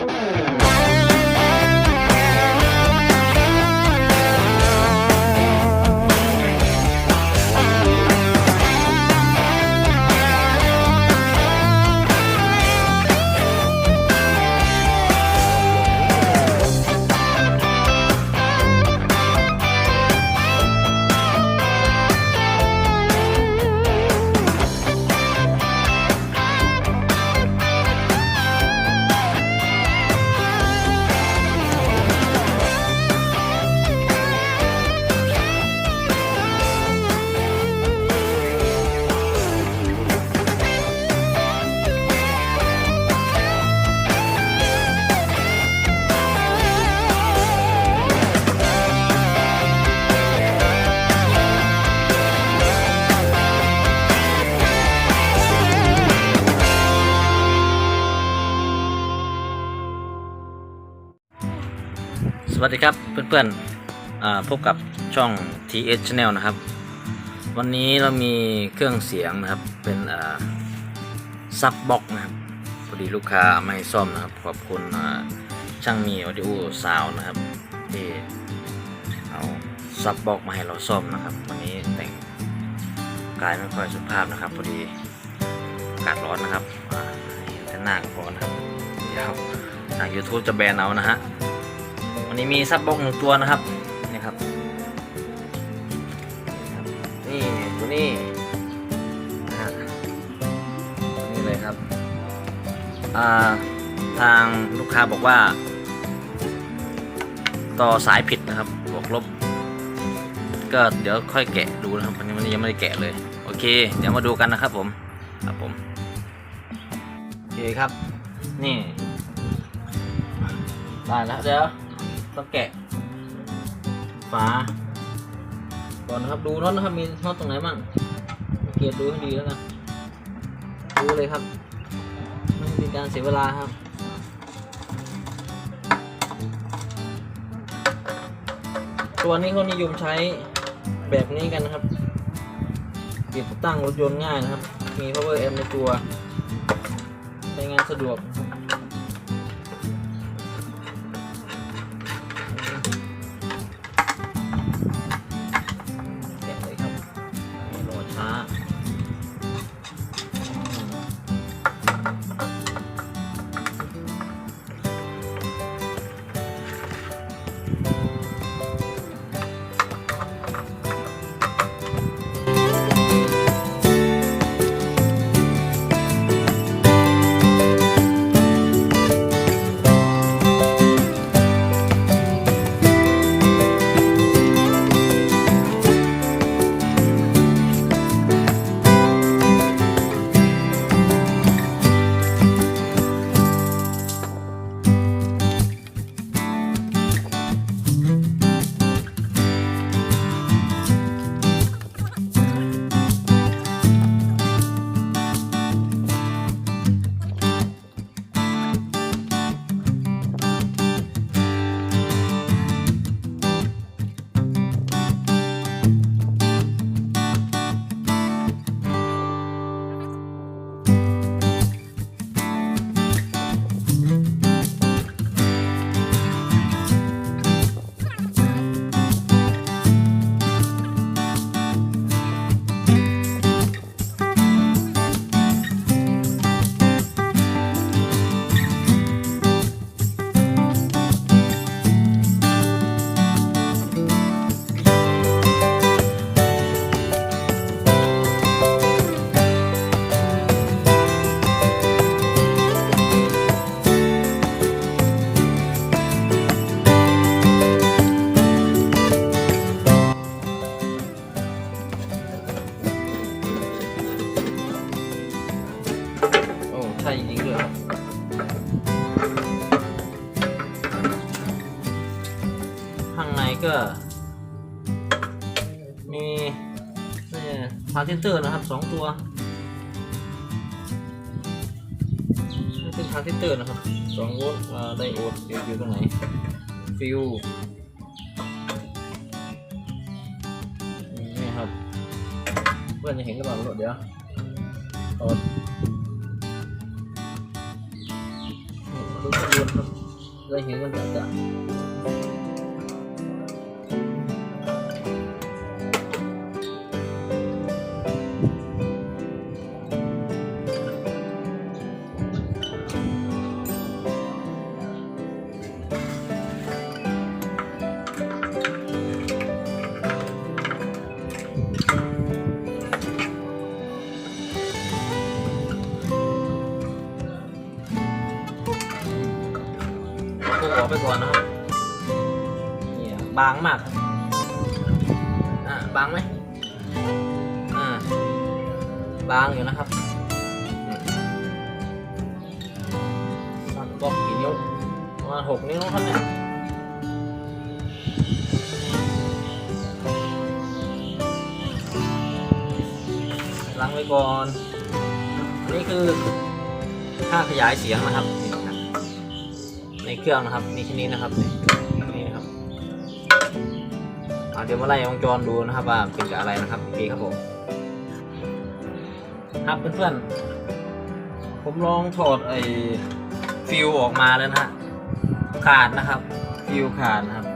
ส วัสดีครับเพื่อนๆพบกับช่อง TH Channel นะครับ วันนี้เรามีเครื่องเสียงนะครับเป็นซับบ็อกนะครับพอดีลูกค้ามาให้ซ่อมนะครับ ขอบคุณช่างมีออดิโอซาวนะครับที่เอาซับบ็อกมาให้เราซ่อมนะครับ วันนี้แต่งกายไม่ค่อยสุภาพนะครับพอดีอากาศร้อนนะครับเห็นแต่หน้าก็พอนะครับเดี๋ยวทาง YouTube จะแบนเอานะฮะ วันนี้มีซับบ็อกหนึ่งตัวนะครับนี่ครับ นี่ตัวนี้นี่เลยครับาทางลูกค้าบอกว่า ต่อสายผิดนะครับบวกลบ ก็เดี๋ยวค่อยแกะดูนะครับวันนี้วันนี้ยังไม่ได้แกะเลย โอเค เดี๋ยวมาดูกันนะครับผมครับผมโอเคครับ นี่ได้แล้วเดี๋ยว ต้องแกะฝาก่อนนะครับดูน็อตนะครับมีน็อตตรงไหนบ้างสังเกตดูให้ดีแล้วกันดูเลยครับไม่มีการเสียเวลาครับตัวนี้เขานิยมใช้แบบนี้กันนะครับติดตั้งรถยนต์ง่ายนะครับ มี power amp ในตัว ใช้งานสะดวกนะครับแก ก็ มีนี่ทาเซนเตอร์นะครับสองตัวเป็นทาเซนเตอร์นะครับสองโวลต์ไดโอดอยู่ตรงไหน ฟิวนี่ครับ เพื่อนจะเห็นหรือเปล่าไม่รู้เดี๋ยวตดดูข้างบนครับเลยเห็นมันจะจะ ก่อนนะครับนี่บางมากอ่าบางไหมอ่าบางอยู่นะครับมันบอกกี่นิ้วประมาณหกนิ้วครับเนี่ยล้างไว้ก่อน อันนี้คือค่าขยายเสียงนะครับ เครื่องนะครับ มีแค่นี้นะครับนี่นะครับเดี๋ยวมาไล่วงจรดูนะครับ ว่าเป็นกับอะไรนะครับโอเครับผมครับเพื่อนๆผมลองถอดไอ้ฟิวออกมาแล้วนะฮะขาดนะครับ ฟิวขาดนะครับ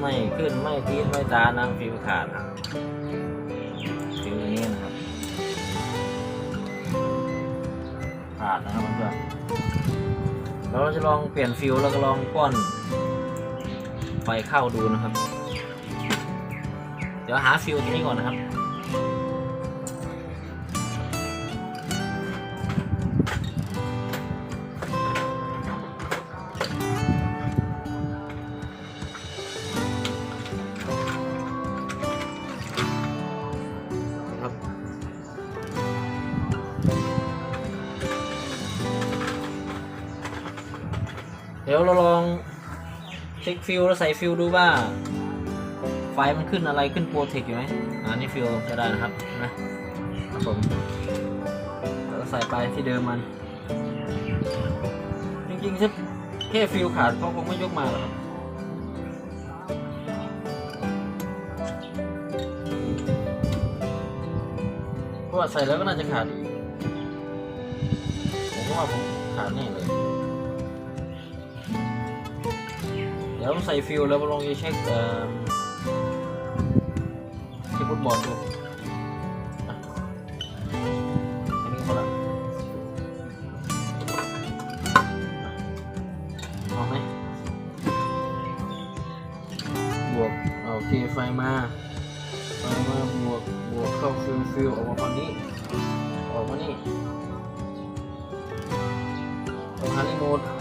ไม่ขึ้นไม่ทีไม่ตานะฟิวขาดนะฟิวนี้นะครับขาดนะครับเพื่อนๆ เราจะลองเปลี่ยนฟิวแล้วก็ลองป้อนไฟเข้าดูนะครับ เดี๋ยวหาฟิวตรงนี้ก่อนนะครับ ดี๋ยวเราลองเช็คฟิลแล้วใส่ฟิลดูว่า ไฟมันขึ้นอะไรขึ้นโปรเทคอยู่ไหมอ่านี่ฟิลจะได้นะครับนะครับผมแล้วใส่ไปที่เดิมมัน จริงๆถ้าแค่ฟิลขาดเขาคงไม่ยกมาหรอกครับเพราะว่าใส่แล้วก็น่าจะขาดผมว่าผมขาดแน่เลย ดี๋ยวใส่ฟิลแล้วมาลองจะเช็คเอ่อเช็คฟุตบอลดูอันนี้พอละเอาไหมบวกโอเคไฟมาไฟมาบวกบวกเข้าฟิลฟิลออกมาฝั่งนี้ออกมานี่ออกมานี่โหมด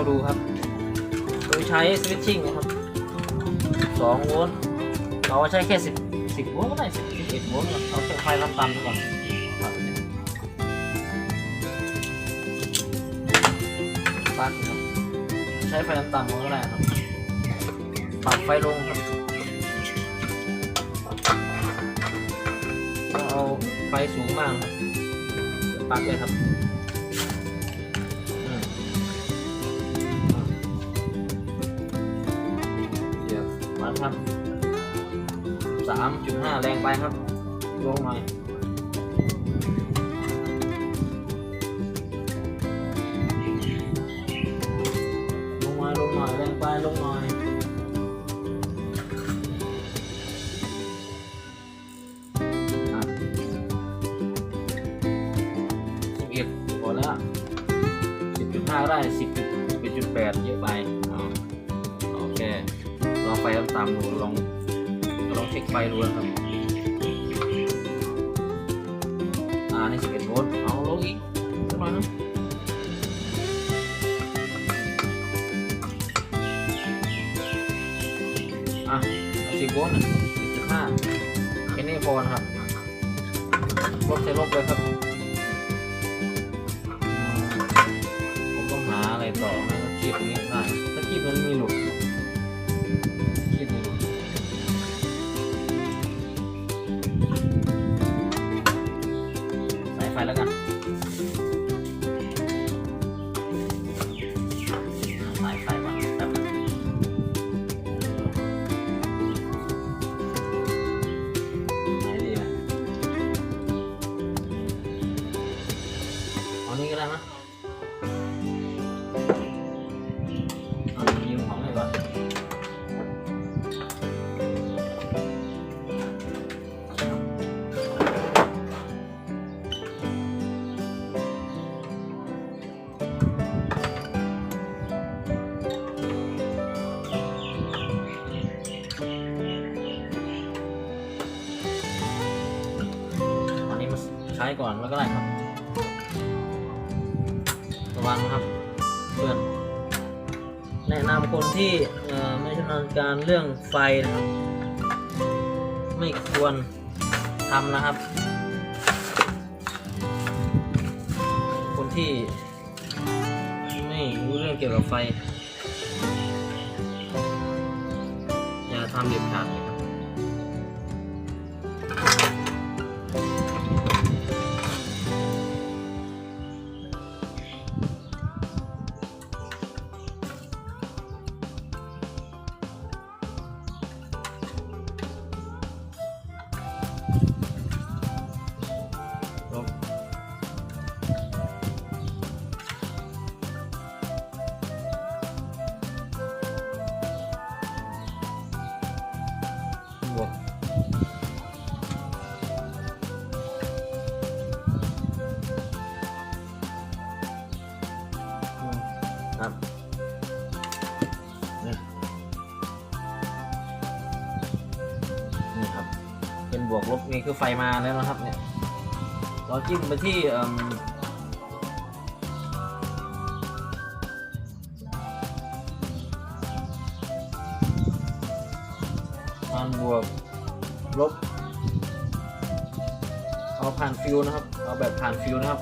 าดูครับ โดยใช้สวิตชิ่งนะครับ2โวลต์เราใช้แค่ 10 10โวลต์ก็ได้10 11โวลต์เอาแค่ไฟต่ำๆไปก่อนครับปัดครับใช้ไฟต่ำๆก็ได้ครับปรับไฟลงครับเอาไฟสูงมากครับปักเลยครับ 3.5 แรงไปครับ ลงหน่อยลงมาลงหน่อยแรงไปลงหน่อยพอแล้ว10.5 ได้ 10.8 เยอะไปโอเคลองไปตามดู ไปดูนะครับ ก่อนแล้วก็ได้ครับ ระวังนะครับเพื่อนแนะนำคนที่ไม่ชำนาญการเรื่องไฟนะครับ ไม่ควรทำนะครับ คนที่ไม่รู้เรื่องเกี่ยวกับไฟ อย่าทำเด็ดขาด คือไฟมาแล้วนะครับเนี่ยเราจิ้มไปที่เอิ่มผ่านบวกลบเอาผ่านฟิวนะครับ เอาแบบผ่านฟิวนะครับ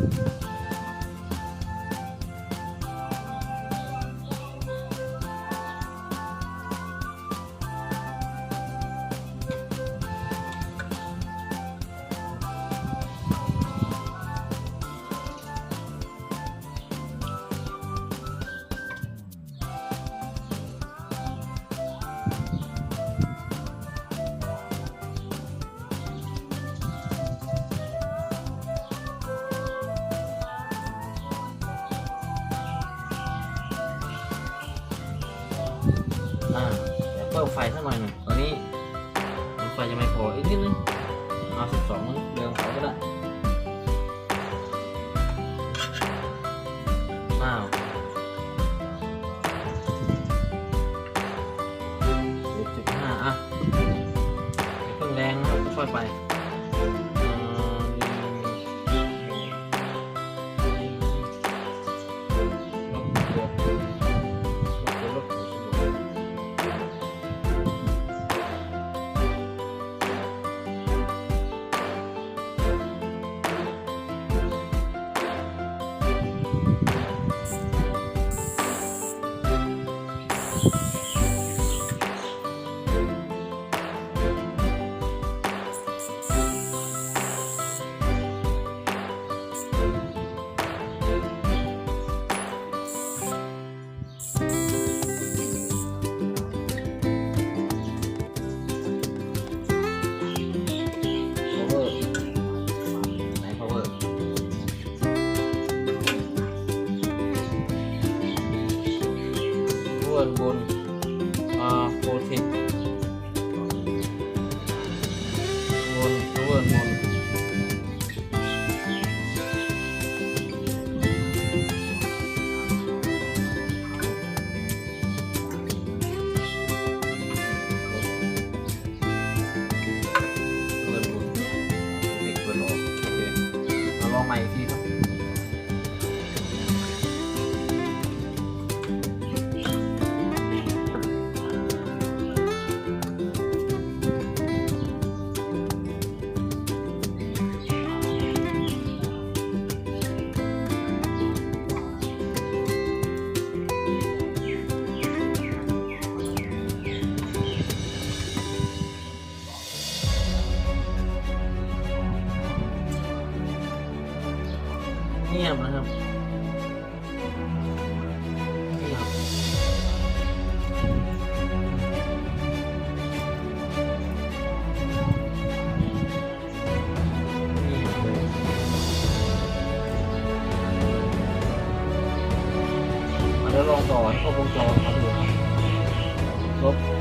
อ่ ว้ ยวลองต่อให้ครบวงจรครับลบ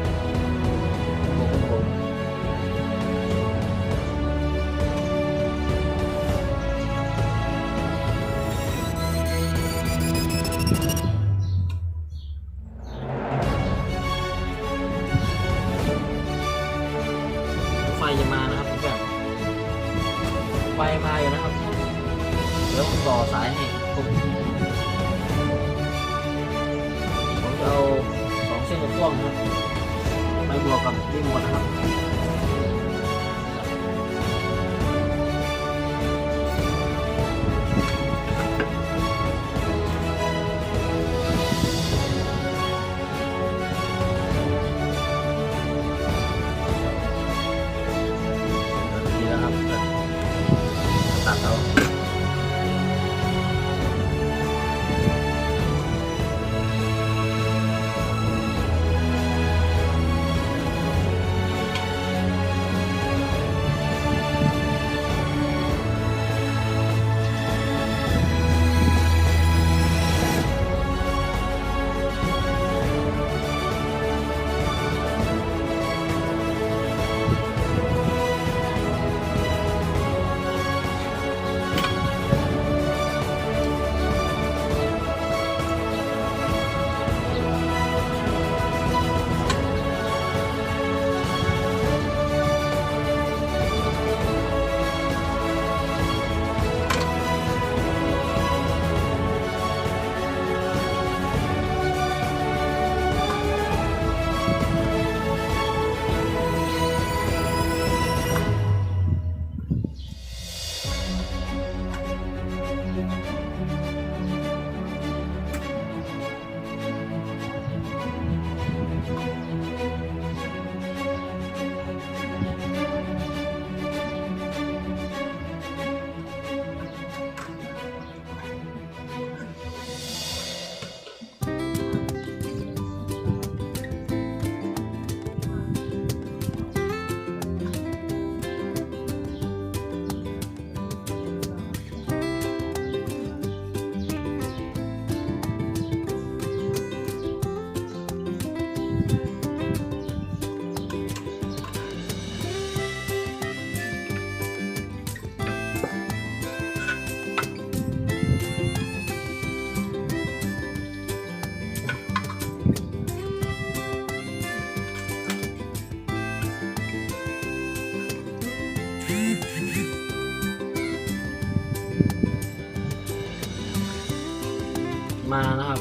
มานะครับ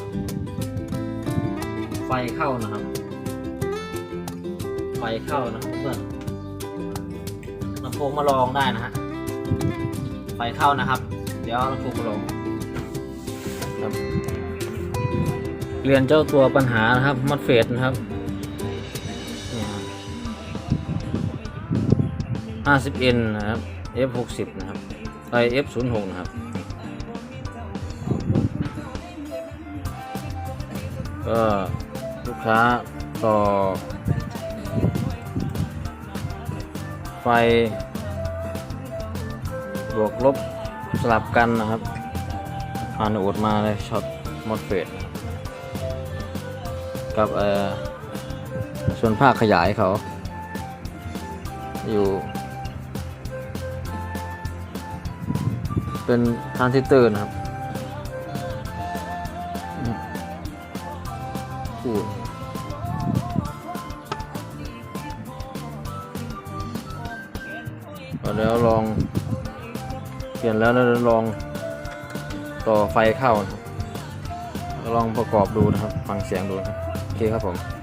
ไฟเข้านะครับ ไฟเข้านะครับเพื่อนลำโพงมาลองได้นะฮะไฟเข้านะครับ เดี๋ยวลำโพงมาลองครับเรียนเจ้าตัวปัญหานะครับมัดเฟดนะครับห้าสิบเอ็นนะครับ F หกสิบนะครับไอ F ศูนย์หกนะครับ ก็ลูกค้าต่อ ไฟ บวกลบสลับกันนะครับอ่านอุดมาเลยช็อตมอดเฟดกับส่วนภาคขยายเขา อยู่ เป็นทรานซิสเตอร์นะครับ แล้วแล้วลองต่อไฟเข้าลองประกอบดูนะครับ ฟังเสียงดูนะครับ โอเคครับผม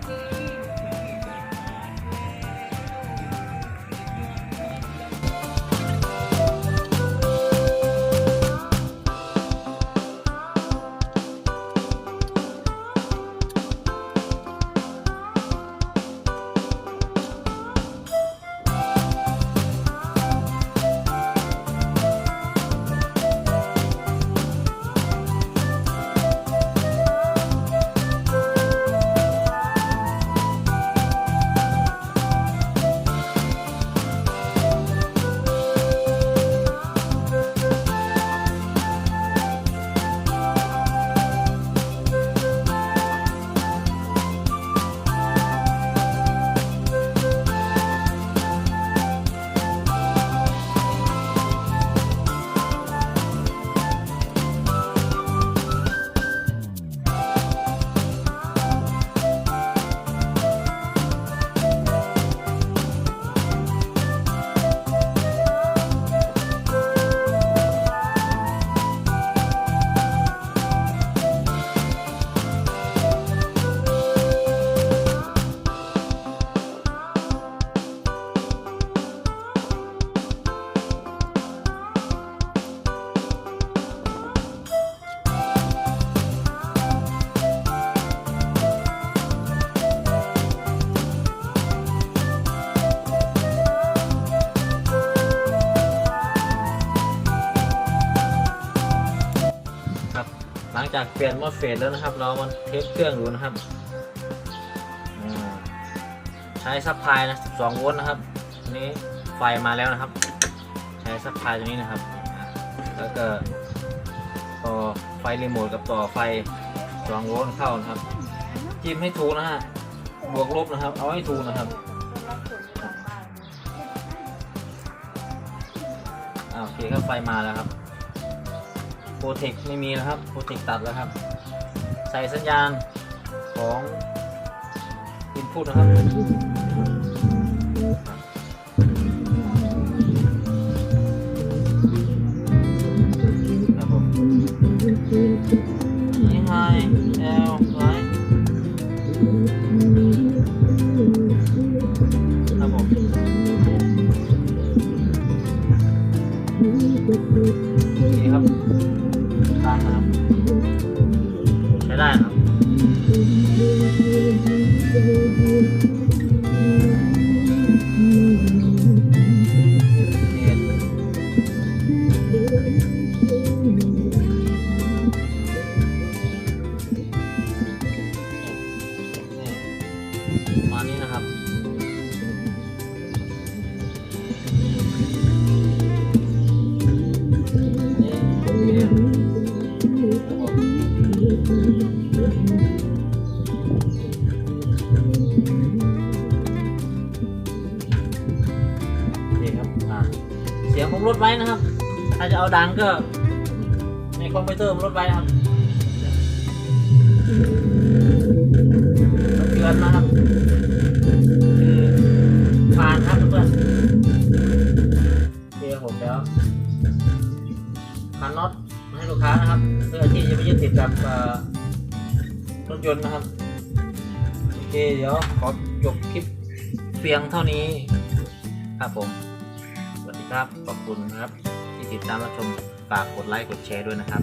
จากเปลี่ยนมอสเฟสแล้วนะครับ เรามาเทสเครื่องดูนะครับใช้ซัพพลายนะ 12 โวลต์นะครับนนี้ไฟมาแล้วนะครับ ใช้ซัพพลายตัวนี้นะครับ แล้วก็ต่อไฟรีโมทกับต่อไฟ2โวลต์เข้านะครับ จิ้มให้ถูกนะฮะบวกลบนะครับ เอาให้ถูกนะครับอ่าโอเคครับไฟมาแล้วครับ รเทคไม่มีแล้วครับโปรเทคตัดแล้วครับ ใส่สัญญาณของอินพุตนะครับ ลดไว้นะครับถ้าจะเอาดังก็ในคอมพิวเตอร์มลดไว้นะครับเตือนนะครับคือผ่านครับเพื่อนเดี๋ยวผมแล้วพันน็อตให้ลูกค้านะครับ เพื่อที่จะไปยึดติดกับรถยนต์นะครับโอเคเดี๋ยวขอจบคลิปเพียงเท่านี้ครับผม ครับ ขอบคุณนะครับ ที่ติดตามรับชม ฝากกดไลค์ กดแชร์ด้วยนะครับ